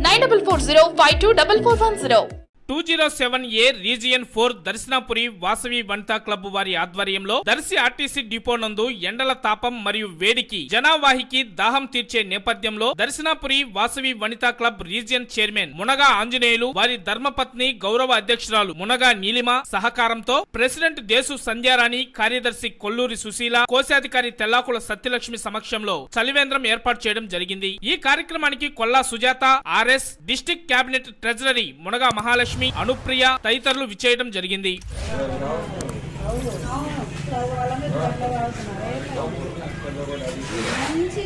nine double four zero five two double four one zero. Two zero seven A region four Darshanapuri Vasavi Vanitha club వారి ఆధ్వర్యంలో Darsi RTC depot నందు ఎండల తాపం మరియు వేడికి జనావాహికి దాహం తీర్చే నేపథ్యంలో Darshanapuri Vasavi Vanitha club region chairman Munaga Anjaneyulu వారి ధర్మపత్ని గౌరవ అధ్యక్షురాలు మునగా నీలిమ సహకారంతో ప్రెసిడెంట్ దేశు సంధ్యారాణి కార్యదర్శి కొల్లూరి సుశీల కోశాధికారి తెల్లాకుల సత్యలక్ష్మి సమక్షంలో చలివేంద్రం ఏర్పాటు చేయడం జరిగింది. ఈ కార్యక్రమానికి Kolla Sujatha RS district cabinet treasury Munaga Mahalakshmi Lakshmi Anupriya తదితరులు విచ్చేయడం జరిగింది. మంచి